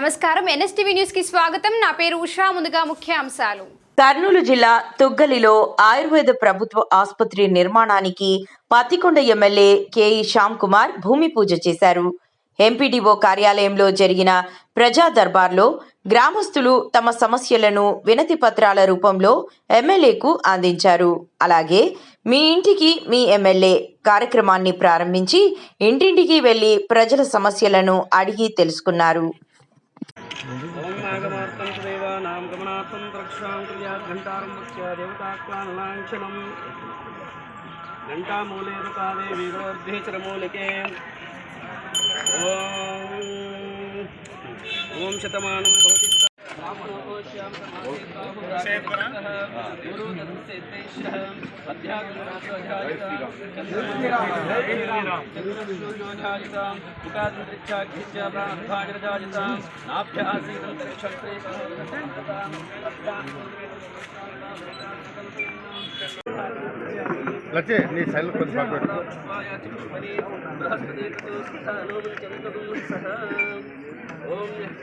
నమస్కారం. ఎన్ఎస్టీవీ న్యూస్కి స్వాగతం. నా పేరు ఉషా. ముందుగా ముఖ్య అంశాలు. కర్నూలు జిల్లా తుగ్గలిలో ఆయుర్వేద ప్రభుత్వ ఆసుపత్రి నిర్మాణానికి పత్తికొండ ఎమ్మెల్యే కేఈ శ్యామ్ కుమార్ భూమి పూజ చేశారు. ఎంపీడీఓ కార్యాలయంలో జరిగిన ప్రజా దర్బార్లో గ్రామస్తులు తమ సమస్యలను వినతి పత్రాల రూపంలో ఎమ్మెల్యేకు అందించారు. అలాగే మీ ఇంటికి మీ ఎమ్మెల్యే కార్యక్రమాన్ని ప్రారంభించి ఇంటింటికి వెళ్ళి ప్రజల సమస్యలను అడిగి తెలుసుకున్నారు. ఓం నాగమార్తం దేవానాం గమనార్థం రక్షాం క్రియాత్ ఘంటారం ముఖ్య దేవతాక్వానలాంఛనం ఘంటామూలే రుకాదే వీరోర్ధేచరమూలికే ఓం. ఓం శతమానం భవతి. లచ్చే నీ సైలెంట్ కొంచెం పక్కన పెట్టు.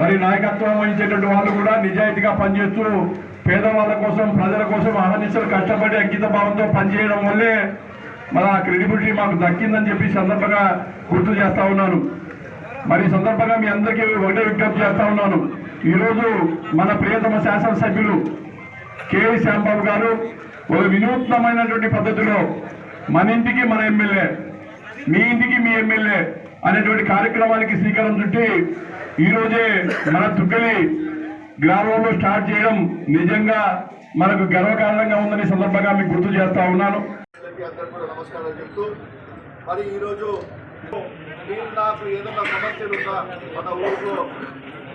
మరి నాయకత్వం వహించేటువంటి వాళ్ళు కూడా నిజాయితీగా పనిచేస్తూ పేదవాళ్ళ కోసం ప్రజల కోసం అహర్నిశలు కష్టపడి అంకిత భావంతో పనిచేయడం వల్లే మన క్రెడిబిలిటీ మాకు దక్కిందని చెప్పి సందర్భంగా గుర్తు చేస్తా ఉన్నాను. మరి సందర్భంగా మీ అందరికీ ఒకటే విజ్ఞప్తి చేస్తా ఉన్నాను. ఈరోజు మన ప్రియతమ శాసనసభ్యులు కేవి శ్యాంబాబు గారు ఒక వినూత్నమైనటువంటి పద్ధతిలో మన ఇంటికి మన ఎమ్మెల్యే మీ ఇంటికి మీ ఎమ్మెల్యే అనేటువంటి కార్యక్రమానికి శ్రీకారం చుట్టి ఈరోజే మన తుగ్గలి గ్రామంలో స్టార్ట్ చేయడం నిజంగా మనకు గర్వకారణంగా ఉందని సందర్భంగా మీకు గుర్తు చేస్తా ఉన్నాను. కూడా నమస్కారాలు చెప్తూ మరి ఈరోజు మీరు నాకు ఏదైనా సమస్యలు ఉన్నా మన ఊరిలో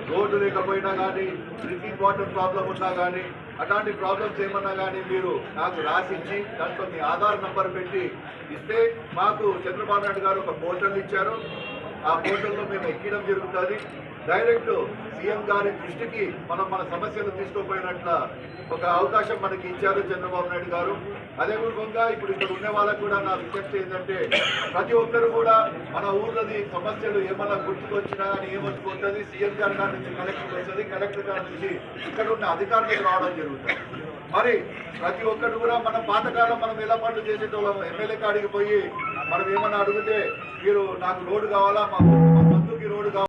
రోడ్డు లేకపోయినా కానీ డ్రింకింగ్ వాటర్ ప్రాబ్లం ఉన్నా కానీ అలాంటి ప్రాబ్లమ్స్ ఏమన్నా కానీ మీరు నాకు రాసిచ్చి దాంట్లో మీ ఆధార్ నెంబర్ పెట్టి ఇస్తే మాకు చంద్రబాబు నాయుడు గారు ఒక పోర్టల్ ఇచ్చారు. ఆ పోర్టల్లో మేము ఎక్కడం జరుగుతుంది. డైరెక్ట్ సీఎం గారి దృష్టికి మనం మన సమస్యలు తీసుకోపోయినట్ల ఒక అవకాశం మనకి ఇచ్చారు చంద్రబాబు నాయుడు గారు. అదే విధంగా ఇప్పుడు ఇక్కడ ఉన్న వాళ్ళకు కూడా నా విజ్ఞప్తి ఏంటంటే ప్రతి ఒక్కరు కూడా మన ఊర్లోది సమస్యలు ఏమన్నా గుర్తుకొచ్చినా కానీ ఏమొచ్చుకుంటుంది సీఎం గారి గారి నుంచి కలెక్టర్ వస్తుంది కలెక్టర్ గారి నుంచి ఇక్కడ ఉన్న అధికారులకు రావడం జరుగుతుంది. మరి ప్రతి ఒక్కరు కూడా మన పాతకాలం మనం ఎలా పనులు చేసేటోళ్ళం ఎమ్మెల్యే కాడికి పోయి మనం ఏమన్నా అడిగితే మీరు నాకు రోడ్డు కావాలా? మా మా బంధువుకి రోడ్డు కావాలి?